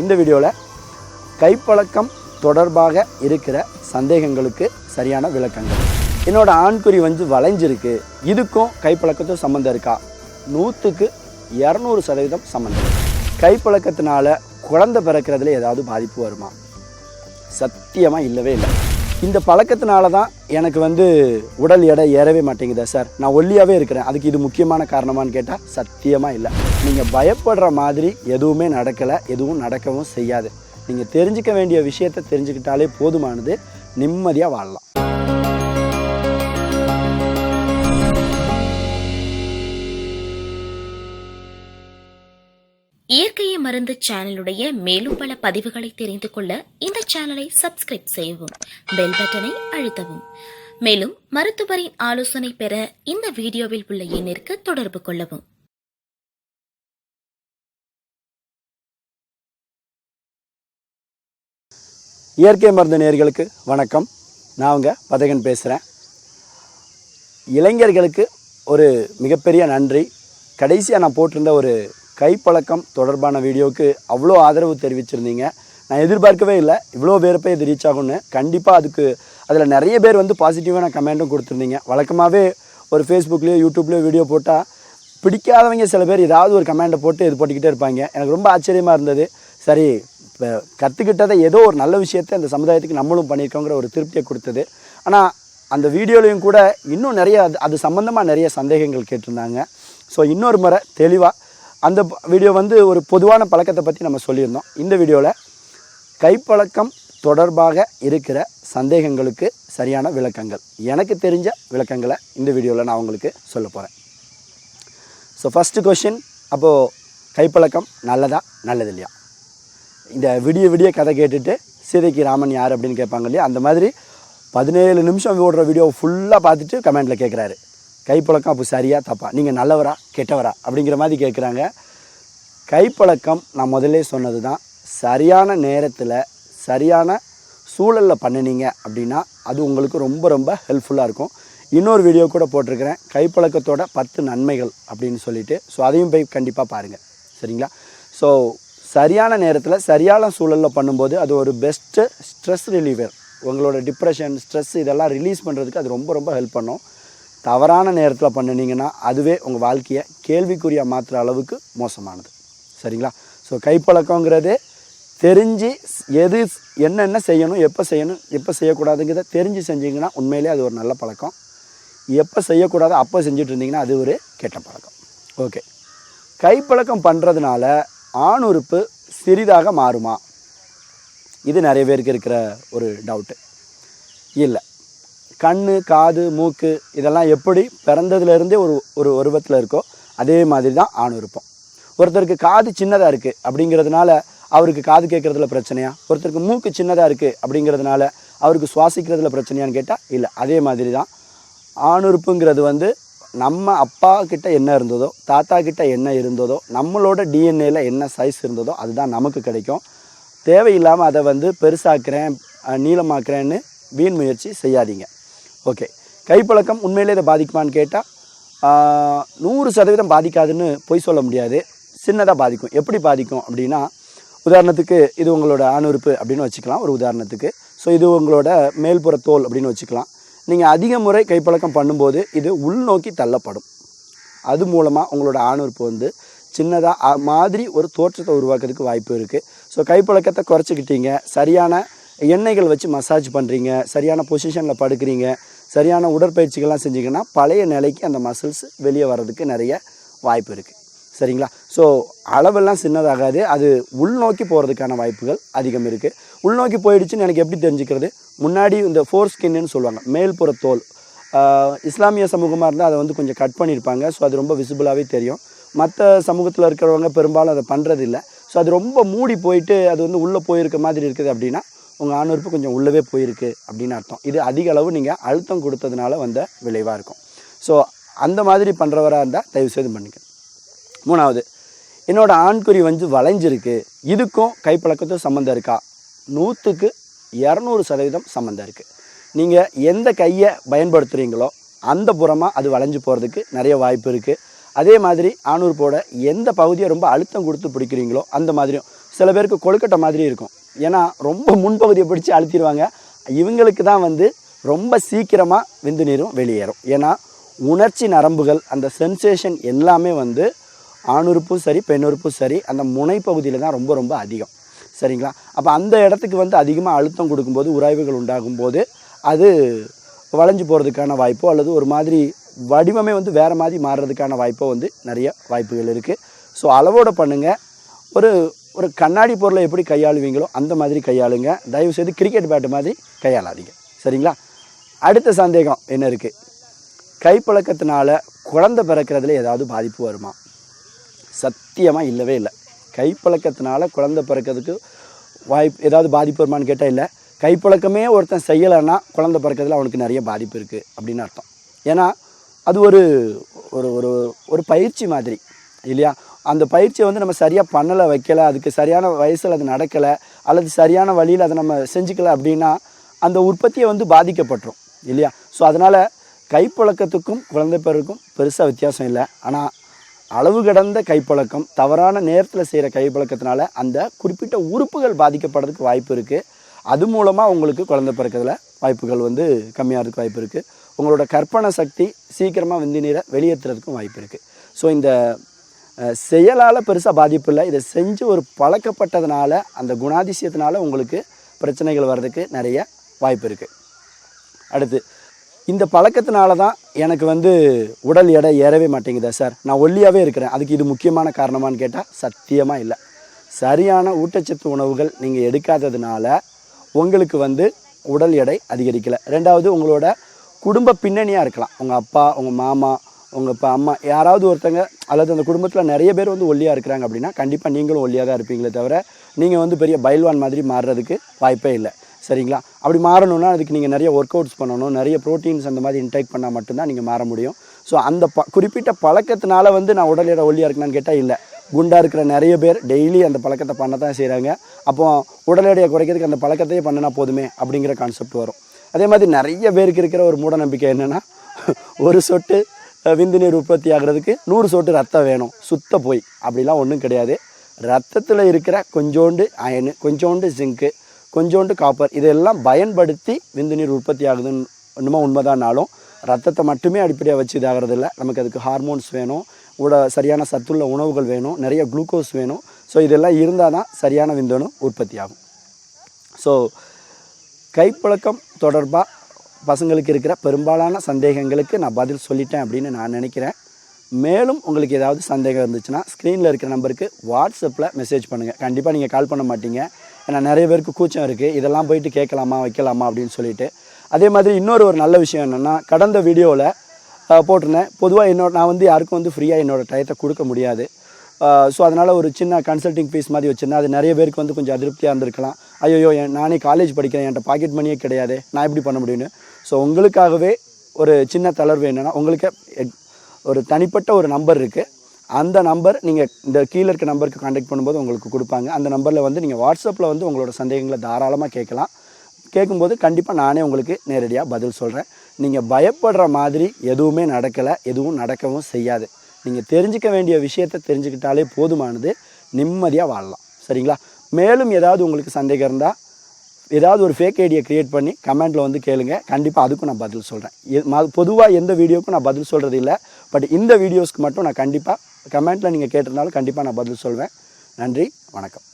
இந்த வீடியோவில் கைப்பழக்கம் தொடர்பாக இருக்கிற சந்தேகங்களுக்கு சரியான விளக்கங்கள். என்னோட ஆண்குறி வந்து வளைஞ்சிருக்கு. இதுக்கும் கைப்பழக்கத்தும் சம்மந்தம் இருக்கா? நூற்றுக்கு இரநூறு சதவீதம் சம்மந்தம். கைப்பழக்கத்தினால குழந்தை பிறக்கிறதுல ஏதாவது பாதிப்பு வருமா? சத்தியமாக இல்லவே இல்லை. இந்த பழக்கத்தினால தான் எனக்கு வந்து உடல் எடை ஏறவே மாட்டேங்குதா சார்? நான் ஒல்லியாகவே இருக்கிறேன். அதுக்கு இது முக்கியமான காரணமான்னு கேட்டால் சத்தியமாக இல்லை. நீங்கள் பயப்படுற மாதிரி எதுவுமே நடக்கலை எதுவும் நடக்கவும் செய்யாது. நீங்கள் தெரிஞ்சுக்க வேண்டிய விஷயத்தை தெரிஞ்சுக்கிட்டாலே போதுமானது. நிம்மதியாக வாழலாம். இயற்கையை மருந்து சேனலுடைய மேலும் பல பதிவுகளை தெரிந்து கொள்ள இந்த சேனலை சப்ஸ்கிரைப் செய்யவும் பெல் பட்டனை அழுத்தவும். மேலும் மருத்துவரின் ஆலோசனை பெற இந்த வீடியோவில் உள்ள எண்ணிற்கு தொடர்பு கொள்ளவும். இயற்கை மருந்து நேர்களுக்கு வணக்கம். நான் உங்கள் பதகன் பேசுகிறேன் இளைஞர்களுக்கு ஒரு மிகப்பெரிய நன்றி. கடைசியாக நான் போட்டிருந்த ஒரு கைப்பழக்கம் தொடர்பான வீடியோவுக்கு அவ்வளோ ஆதரவு தெரிவிச்சிருந்தீங்க. நான் எதிர்பார்க்கவே இல்லை. இவ்வளோ பேர் போய் இது ரீச் ஆகும்னு. கண்டிப்பாக அதுக்கு அதில் நிறைய பேர் வந்து பாசிட்டிவான கமெண்ட்டும் கொடுத்துருந்தீங்க. வழக்கமாகவே ஒரு ஃபேஸ்புக்லேயோ யூடியூப்லேயோ வீடியோ போட்டால் பிடிக்காதவங்க சில பேர் ஏதாவது ஒரு கமெண்டை போட்டு இது போட்டுக்கிட்டே இருப்பாங்க. எனக்கு ரொம்ப ஆச்சரியமாக இருந்தது. சரி இப்போ கற்றுக்கிட்டதை ஏதோ ஒரு நல்ல விஷயத்தை அந்த சமுதாயத்துக்கு நம்மளும் பண்ணியிருக்கோங்கிற ஒரு திருப்தியை கொடுத்தது. ஆனால் அந்த வீடியோலையும் கூட இன்னும் நிறைய அது அது சம்மந்தமாக நிறைய சந்தேகங்கள் கேட்டிருந்தாங்க. ஸோ இன்னொரு முறை தெளிவாக அந்த வீடியோ வந்து ஒரு பொதுவான பழக்கத்தை பற்றி நம்ம சொல்லியிருந்தோம். இந்த வீடியோவில் கைப்பழக்கம் தொடர்பாக இருக்கிற சந்தேகங்களுக்கு சரியான விளக்கங்கள். எனக்கு தெரிஞ்ச விளக்கங்களை இந்த வீடியோவில் நான் உங்களுக்கு சொல்ல போகிறேன் ஸோ ஃபஸ்ட்டு கொஷின் அப்போது கைப்பழக்கம் நல்லதா நல்லது இல்லையா இந்த விடிய விடிய கதை கேட்டுட்டு சீதைக்கு ராமன் யார் அப்படின்னு கேட்பாங்க இல்லையா? அந்த மாதிரி பதினேழு நிமிஷம் ஓடுற வீடியோ ஃபுல்லாக பார்த்துட்டு கமெண்ட்டில் கேட்குறாரு கைப்பழக்கம் அப்போ சரியா தப்பா? நீங்கள் நல்லவரா கெட்டவரா? அப்படிங்கிற மாதிரி கேட்குறாங்க கைப்பழக்கம் நான் முதல்ல சொன்னது தான் சரியான நேரத்தில் சரியான சூழலில் பண்ணினீங்க அப்படின்னா அது உங்களுக்கு ரொம்ப ரொம்ப ஹெல்ப்ஃபுல்லாக இருக்கும். இன்னொரு வீடியோ கூட போட்டிருக்கிறேன். கைப்பழக்கத்தோட பத்து நன்மைகள் அப்படின்னு சொல்லிட்டு. ஸோ அதையும் போய் கண்டிப்பாக பாருங்கள் சரிங்களா? ஸோ சரியான நேரத்தில் சரியான சூழலில் பண்ணும்போது அது ஒரு பெஸ்ட்டு ஸ்ட்ரெஸ் ரிலீவர் உங்களோட டிப்ரெஷன் ஸ்ட்ரெஸ் இதெல்லாம் ரிலீஸ் பண்ணுறதுக்கு அது ரொம்ப ரொம்ப ஹெல்ப் பண்ணும். தவறான நேரத்தில் பண்ணினீங்கன்னா அதுவே உங்கள் வாழ்க்கையை கேள்விக்குறியாக மாற்றுற அளவுக்கு மோசமானது. சரிங்களா? ஸோ கைப்பழக்கங்கிறதே தெரிஞ்சு எது என்னென்ன செய்யணும் எப்போ செய்யணும் எப்போ செய்யக்கூடாதுங்கிறத தெரிஞ்சு செஞ்சீங்கன்னா உண்மையிலே அது ஒரு நல்ல பழக்கம். எப்போ செய்யக்கூடாதோ அப்போ செஞ்சுட்டு இருந்தீங்கன்னா அது ஒரு கெட்ட பழக்கம். ஓகே கைப்பழக்கம் பண்ணுறதுனால ஆண் உறுப்பு சிறிதாக மாறுமா? இது நிறைய பேருக்கு இருக்கிற ஒரு டவுட்டு இல்லை. கண் காது மூக்கு இதெல்லாம் எப்படி பிறந்ததுலேருந்தே ஒரு ஒரு உருவத்தில் இருக்கோ அதே மாதிரி தான் ஆண் இருப்போம். ஒருத்தருக்கு காது சின்னதாக இருக்குது அப்படிங்கிறதுனால அவருக்கு காது கேட்குறதுல பிரச்சனையா? ஒருத்தருக்கு மூக்கு சின்னதாக இருக்குது அப்படிங்கிறதுனால அவருக்கு சுவாசிக்கிறதுல பிரச்சனையான்னு கேட்டால் இல்லை அதே மாதிரி தான் ஆணுறுப்புங்கிறது வந்து நம்ம அப்பா கிட்ட என்ன இருந்ததோ தாத்தா கிட்ட என்ன இருந்ததோ நம்மளோட டிஎன்ஏல என்ன சைஸ் இருந்ததோ அதுதான் நமக்கு கிடைக்கும். தேவையில்லாமல் அதை வந்து பெருசாக்குறேன் நீளமாக்குறேன்னு வீண் முயற்சி செய்யாதீங்க. ஓகே கைப்பழக்கம் உண்மையிலே இதை பாதிக்குமான்னு கேட்டால் நூறு சதவீதம் பாதிக்காதுன்னு பொய் சொல்ல முடியாது. சின்னதாக பாதிக்கும். எப்படி பாதிக்கும் அப்படின்னா உதாரணத்துக்கு இது உங்களோட ஆணுறுப்பு அப்படின்னு வச்சுக்கலாம் ஒரு உதாரணத்துக்கு. ஸோ இது உங்களோட மேல்புற தோல் அப்படின்னு வச்சுக்கலாம். நீங்கள் அதிக முறை கைப்பழக்கம் பண்ணும்போது இது உள்நோக்கி தள்ளப்படும். அது மூலமாக உங்களோட ஆணுறுப்பு வந்து சின்னதாக மாதிரி ஒரு தோற்றத்தை உருவாக்குறதுக்கு வாய்ப்பு இருக்குது ஸோ கைப்பழக்கத்தை குறைச்சிக்கிட்டீங்க. சரியான எண்ணெய்கள் வச்சு மசாஜ் பண்ணுறீங்க சரியான பொசிஷனில் படுக்கிறீங்க சரியான உடற்பயிற்சிகள்லாம் செஞ்சீங்கன்னா பழைய நிலைக்கு அந்த மசில்ஸ் வெளியே வர்றதுக்கு நிறைய வாய்ப்பு இருக்குது சரிங்களா? ஸோ அளவெல்லாம் சின்னதாகாது. அது உள்நோக்கி போகிறதுக்கான வாய்ப்புகள் அதிகம் இருக்குது உள்நோக்கி போயிடுச்சுன்னு எனக்கு எப்படி தெரிஞ்சுக்கிறது? முன்னாடி இந்த ஃபோர் ஸ்கின்னு சொல்லுவாங்க. மேல்புற தோல். இஸ்லாமிய சமூகமாக இருந்தால் அதை வந்து கொஞ்சம் கட் பண்ணியிருப்பாங்க. ஸோ அது ரொம்ப விசிபிளாகவே தெரியும். மற்ற சமூகத்தில் இருக்கிறவங்க பெரும்பாலும் அதை பண்ணுறது இல்லை ஸோ அது ரொம்ப மூடி போயிட்டு அது வந்து உள்ளே போயிருக்க மாதிரி இருக்குது அப்படின்னா உங்கள் ஆணுறுப்பு கொஞ்சம் உள்ளவே போயிருக்கு அப்படின்னு அர்த்தம். இது அதிக அளவு நீங்கள் அழுத்தம் கொடுத்ததுனால வந்த விளைவாக இருக்கும். ஸோ அந்த மாதிரி பண்ணுறவராக இருந்தால் தயவு செய்து பண்ணிக்க மூணாவது என்னோடய ஆண்குறி வந்து வளைஞ்சிருக்கு. இதுக்கும் கைப்பழக்கத்தும் சம்மந்தம் இருக்கா? நூற்றுக்கு இரநூறு சதவீதம் சம்மந்தம் இருக்குது நீங்கள் எந்த கையை பயன்படுத்துகிறீங்களோ அந்த புறமாக அது வளைஞ்சு போகிறதுக்கு நிறைய வாய்ப்பு இருக்குது அதே மாதிரி ஆணுறுப்போட எந்த பகுதியை ரொம்ப அழுத்தம் கொடுத்து பிடிக்கிறீங்களோ அந்த மாதிரியும். சில பேருக்கு கொழுக்கட்டை மாதிரி இருக்கும். ஏன்னா ரொம்ப முன்பகுதியை பிடிச்சி அழுத்திடுவாங்க. இவங்களுக்கு தான் வந்து ரொம்ப சீக்கிரமாக விந்து நீரும் வெளியேறும். ஏன்னா உணர்ச்சி நரம்புகள் அந்த சென்சேஷன் எல்லாமே வந்து ஆணுறுப்பும் சரி பெண்ணுறுப்பும் சரி அந்த முனைப்பகுதியில் தான் ரொம்ப ரொம்ப அதிகம். சரிங்களா? அப்போ அந்த இடத்துக்கு வந்து அதிகமாக அழுத்தம் கொடுக்கும்போது உராய்வுகள் உண்டாகும் போது அது வளைஞ்சு போகிறதுக்கான வாய்ப்போ அல்லது ஒரு மாதிரி வடிவமே வந்து வேறு மாதிரி மாறுறதுக்கான வாய்ப்போ வந்து நிறைய வாய்ப்புகள் இருக்குது ஸோ அளவோடு பண்ணுங்கள் ஒரு ஒரு கண்ணாடி பொருளை எப்படி கையாளுவீங்களோ அந்த மாதிரி கையாளுங்க. தயவு செய்து கிரிக்கெட் பேட்டு மாதிரி கையாளாதீங்க. சரிங்களா? அடுத்த சந்தேகம் என்ன இருக்குது கைப்பழக்கத்தினால குழந்தை பிறக்கிறதுல ஏதாவது பாதிப்பு வருமா? சத்தியமாக இல்லவே இல்லை. கைப்பழக்கத்தினால குழந்தை பிறக்கிறதுக்கு வாய்ப்பு ஏதாவது பாதிப்பு வருமான்னு கேட்டால் இல்லை. கைப்பழக்கமே ஒருத்தன் செய்யலைன்னா குழந்தை பிறக்கிறதுல அவனுக்கு நிறைய பாதிப்பு இருக்குது அப்படின்னு அர்த்தம். ஏன்னா அது ஒரு ஒரு ஒரு ஒரு பயிற்சி மாதிரி இல்லையா? அந்த பயிற்சியை வந்து நம்ம சரியாக பண்ணலை வைக்கலை அதுக்கு சரியான வயசில் அது நடக்கலை அல்லது சரியான வழியில் அதை நம்ம செஞ்சுக்கல அப்படின்னா அந்த உற்பத்தியை வந்து பாதிக்கப்பட்டுரும் இல்லையா? ஸோ அதனால் கைப்பழக்கத்துக்கும் குழந்தை பிறருக்கும் பெருசாக வித்தியாசம் இல்லை. ஆனால் அளவு கடந்த கைப்பழக்கம் தவறான நேரத்தில் செய்கிற கைப்பழக்கத்தினால அந்த குறிப்பிட்ட உறுப்புகள் பாதிக்கப்படுறதுக்கு வாய்ப்பு இருக்குது அது மூலமாக உங்களுக்கு குழந்தை பிறக்கிறதுல வாய்ப்புகள் வந்து கம்மியாகிறதுக்கு வாய்ப்பு இருக்குது உங்களோட கற்பனை சக்தி சீக்கிரமாக விந்து நீரை வெளியேற்றுறதுக்கும் வாய்ப்பு இருக்குது ஸோ இந்த செயலால் பெருசாக பாதிப்பு இல்லை. இதை செஞ்சு ஒரு பழக்கப்பட்டதுனால அந்த குணாதிசயத்தினால உங்களுக்கு பிரச்சனைகள் வர்றதுக்கு நிறைய வாய்ப்பு இருக்குது அடுத்து இந்த பழக்கத்தினால தான் எனக்கு வந்து உடல் எடை ஏறவே மாட்டேங்குதா சார்? நான் ஒல்லியாகவே இருக்கிறேன். அதுக்கு இது முக்கியமான காரணமான்னு கேட்டால் சத்தியமாக இல்லை. சரியான ஊட்டச்சத்து உணவுகள் நீங்கள் எடுக்காததுனால உங்களுக்கு வந்து உடல் எடை அதிகரிக்கலை. ரெண்டாவது உங்களோட குடும்ப பின்னணியாக இருக்கலாம். உங்கள் அப்பா உங்கள் மாமா உங்கள் இப்போ அம்மா யாராவது ஒருத்தங்க அல்லது அந்த குடும்பத்தில் நிறைய பேர் வந்து ஒல்லியாக இருக்கிறாங்க அப்படின்னா கண்டிப்பாக நீங்களும் ஒல்லியாக தான் இருப்பீங்களே தவிர நீங்கள் வந்து பெரிய பைல்வான் மாதிரி மாறுறதுக்கு வாய்ப்பே இல்லை. சரிங்களா? அப்படி மாறணும்னா அதுக்கு நீங்கள் நிறைய ஒர்க் அவுட்ஸ் பண்ணணும் நிறைய ப்ரோட்டீன்ஸ் அந்த மாதிரி இன்டேக் பண்ணால் மட்டும்தான் நீங்கள் மாற முடியும். ஸோ அந்த ப குறிப்பிட்ட பழக்கத்தினால வந்து நான் உடல் எடை ஒல்லியாக இருக்கணும்னு கேட்டால் இல்லை. குண்டாக இருக்கிற நிறைய பேர் டெய்லி அந்த பழக்கத்தை பண்ண தான் செய்கிறாங்க அப்போ உடல் எடையை குறைக்கிறதுக்கு அந்த பழக்கத்தையே பண்ணினா போதுமே அப்படிங்கிற கான்செப்ட் வரும். அதே மாதிரி நிறைய பேருக்கு இருக்கிற ஒரு மூட நம்பிக்கை என்னென்னா ஒரு சொட்டு விந்து நீர் உற்பத்தி ஆகிறதுக்கு நூறு சொட்டு ரத்தம் வேணும். சுத்த போய். அப்படிலாம் ஒன்றும் கிடையாது. ரத்தத்தில் இருக்கிற கொஞ்சோண்டு அயனு கொஞ்சோண்டு ஜிங்க்கு கொஞ்சோண்டு காப்பர் இதெல்லாம் பயன்படுத்தி விந்து நீர் உற்பத்தி ஆகுதுன்னு இன்னுமா உண்மைதானாலும் ரத்தத்தை மட்டுமே அடிப்படையாக வச்சு இதாகிறது இல்லை நமக்கு அதுக்கு ஹார்மோன்ஸ் வேணும். உட சரியான சத்துள்ள உணவுகள் வேணும். நிறைய குளுக்கோஸ் வேணும். ஸோ இதெல்லாம் இருந்தால் தான் சரியான விந்தணு உற்பத்தி ஆகும். ஸோ கைப்பழக்கம் தொடர்பாக பசங்களுக்கு இருக்கிற பெரும்பாலான சந்தேகங்களுக்கு நான் பதில் சொல்லிட்டேன் அப்படின்னு நான் நினைக்கிறேன். மேலும் உங்களுக்கு ஏதாவது சந்தேகம் இருந்துச்சுன்னா ஸ்க்ரீனில் இருக்கிற நம்பருக்கு வாட்ஸ்அப்பில் மெசேஜ் பண்ணுங்கள் கண்டிப்பாக நீங்கள் கால் பண்ண மாட்டீங்க. ஏன்னா நிறைய பேருக்கு கூச்சம் இருக்குது இதெல்லாம் போயிட்டு கேட்கலாமா வைக்கலாமா அப்படின்னு சொல்லிட்டு. அதே மாதிரி இன்னொரு ஒரு நல்ல விஷயம் என்னென்னா கடந்த வீடியோவில் போட்டிருந்தேன். பொதுவாக என்னோட நான் வந்து யாருக்கும் வந்து ஃப்ரீயாக என்னோட டயத்தை கொடுக்க முடியாது. ஸோ அதனால் ஒரு சின்ன கன்சல்டிங் ஃபீஸ் மாதிரி வச்சுருந்தேன். அது நிறைய பேருக்கு வந்து கொஞ்சம் அதிருப்தியாக இருந்திருக்கலாம். ஐயோ என் நானே காலேஜ் படிக்கிறேன் என்கிட்ட பாக்கெட் மணியே கிடையாது நான் எப்படி பண்ண முடியும்னு? ஸோ உங்களுக்காகவே ஒரு சின்ன தளர்வு என்னென்னா உங்களுக்கு எக்- ஒரு தனிப்பட்ட ஒரு நம்பர் இருக்குது அந்த நம்பர் நீங்கள் இந்த கீழே இருக்க நம்பருக்கு காண்டாக்ட் பண்ணும்போது உங்களுக்கு கொடுப்பாங்க. அந்த நம்பரில் வந்து நீங்கள் வாட்ஸ்அப்பில் வந்து உங்களோட சந்தேகங்களை தாராளமாக கேட்கலாம். கேட்கும்போது கண்டிப்பாக நானே உங்களுக்கு நேரடியாக பதில் சொல்கிறேன் நீங்கள் பயப்படுற மாதிரி எதுவுமே நடக்கலை எதுவும் நடக்கவும் செய்யாது. நீங்கள் தெரிஞ்சுக்க வேண்டிய விஷயத்தை தெரிஞ்சுக்கிட்டாலே போதுமானது. நிம்மதியாக வாழலாம். சரிங்களா? மேலும் ஏதாவது உங்களுக்கு சந்தேகம் இருந்தால் ஏதாவது ஒரு ஃபேக் ஐடியை க்ரியேட் பண்ணி கமெண்ட்டில் வந்து கேளுங்க. கண்டிப்பாக அதுக்கும் நான் பதில் சொல்கிறேன் பொதுவாக எந்த வீடியோக்கும் நான் பதில் சொல்கிறது இல்லை. பட் இந்த வீடியோஸ்க்கு மட்டும் நான் கண்டிப்பாக கமெண்ட்டில் நீங்கள் கேட்டிருந்தாலும் கண்டிப்பாக நான் பதில் சொல்வேன். நன்றி வணக்கம்.